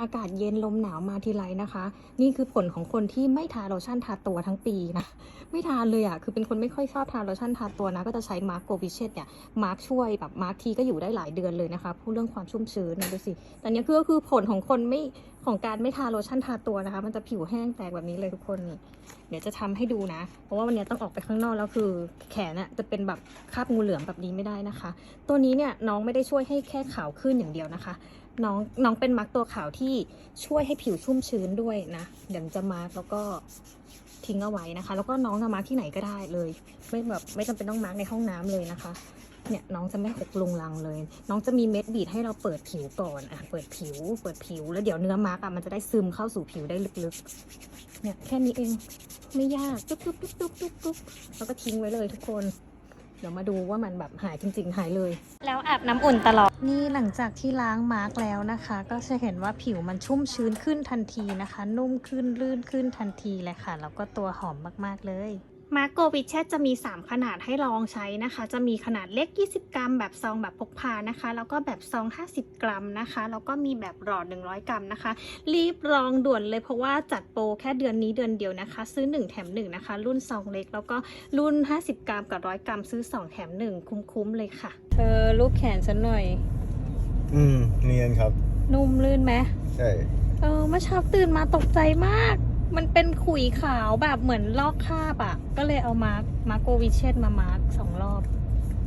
อากาศเย็นลมหนาวมาทีไรนะคะ นี่คือผลของคนที่ไม่ทาโลชั่นทาตัวทั้งปีนะ ไม่ทาเลยอะ่ะ คือเป็นคนไม่ค่อยชอบทาโลชั่นทาตัวนะ ก็จะใช้มาร์กโกวิเชตเนี่ยมาร์กช่วยแบบมาร์กทีก็อยู่ได้หลายเดือนเลยนะคะ พูดเรื่องความชุ่มชื้นนะดูสิแต่เนี้ยคือก็คือผลของคนไม่ ของการไม่ทาโลชั่นทาตัวนะคะ มันจะผิวแห้งแตกแบบนี้เลยทุกคนนี่ เดี๋ยวจะทำให้ดูนะ เพราะว่าวันนี้ต้องออกไปข้างนอกแล้วคือ แขนน่ะจะเป็นแบบคาบงูเหลือมแบบนี้ไม่ได้นะคะ ตัวนี้เนี่ยน้องไม่ได้ช่วยให้แค่ขาวขึ้นอย่างเดียวนะคะ น้องน้องเป็นมาร์กตัวขาวที่ช่วยให้ผิวชุ่มชื้นด้วยนะ เดี๋ยวจะมาร์กแล้วก็ทิ้งเอาไว้นะคะ แล้วก็น้องจะมาร์กที่ไหนก็ได้เลย ไม่แบบไม่จำเป็นต้องมาร์กในห้องน้ำเลยนะคะ เนี่ยน้องจะไม่หกลุงลังเลย น้องจะมีเม็ดบีดให้เราเปิดผิวก่อนอะเปิดผิว เปิดผิวแล้วเดี๋ยวเนื้อมาร์กอะมันจะได้ซึมเข้าสู่ผิวได้ลึกๆ เนี่ยแค่นี้เองไม่ยากตุ๊บตุ๊บตุ๊บตุ๊บตุ๊บตุ๊บแล้วก็ทิ้งไว้เลยทุกคนเดี๋ยวมาดูว่ามันแบบหายจริง ๆ หายเลย แล้วอาบน้ำอุ่นตลอด นี่หลังจากที่ล้างมาร์กแล้วนะคะ ก็จะเห็นว่าผิวมันชุ่มชื้นขึ้นทันทีนะคะ นุ่มขึ้นลื่นขึ้นทันทีเลยค่ะ แล้วก็ตัวหอมมากๆเลย มาร์โกวิเชตจะมี 3 ขนาดให้ลองใช้นะคะ จะมีขนาดเล็ก 20 กรัม แบบซองแบบพกพานะคะ แล้วก็แบบซอง 50 กรัมนะคะ แล้วก็มีแบบหลอด 100 กรัมนะคะ รีบลองด่วนเลยเพราะว่าจัดโปรแค่เดือนนี้เดือนเดียวนะคะ ซื้อ 1 แถม 1 นะคะ รุ่นซองเล็ก แล้วก็รุ่น 50 กรัมกับ 100 กรัม ซื้อ 2 แถม 1 คุ้มๆเลยค่ะ เธอรูปแขนฉันหน่อย อืม เนียนครับ นุ่มลื่นไหมใช่ เออเมื่อเช้าตื่นมาตกใจมาก มันเป็นขุยขาวแบบเหมือนลอกคราบอะ่ะก็เลยเอามาร์กมาร์โกวิเชตมามาร์กสองรอบ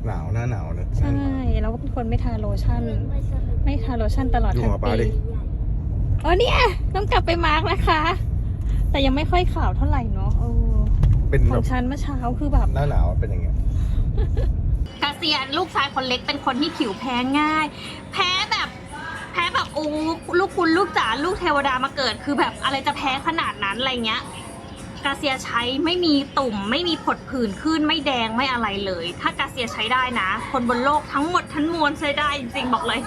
หนาวหน้าหนาวเลยใช่แล้วก็เป็นคนไม่ทาโลชั่น ไม่ทาโลชั่นตลอดดูทั้หงมอปลาปีดิเออเนี่ย ต้องกลับไปมาร์กนะคะ แต่ยังไม่ค่อยขาวเท่าไหร่เนาะเออเป็นขแบองบฉันเมื่อเช้าคือแบบ หน้าหนาวเป็นอย่างเงี้ย กาเซียนลูกชายคนเล็กเป็นคนที่ผิวแพ้ง่าย แพ้แบบแพ้แบบ โอ้ลูกคุณลูกจ๋าลูกเทวดามาเกิด คือแบบอะไรจะแพ้ขนาดนั้นอะไรเงี้ยกาเซียใช้ไม่มีตุ่ม ไม่มีผดผื่นขึ้นไม่แดงไม่อะไรเลย ถ้ากาเซียใช้ได้นะ คนบนโลกทั้งหมดทั้งมวลใช้ได้จริงๆบอกเลย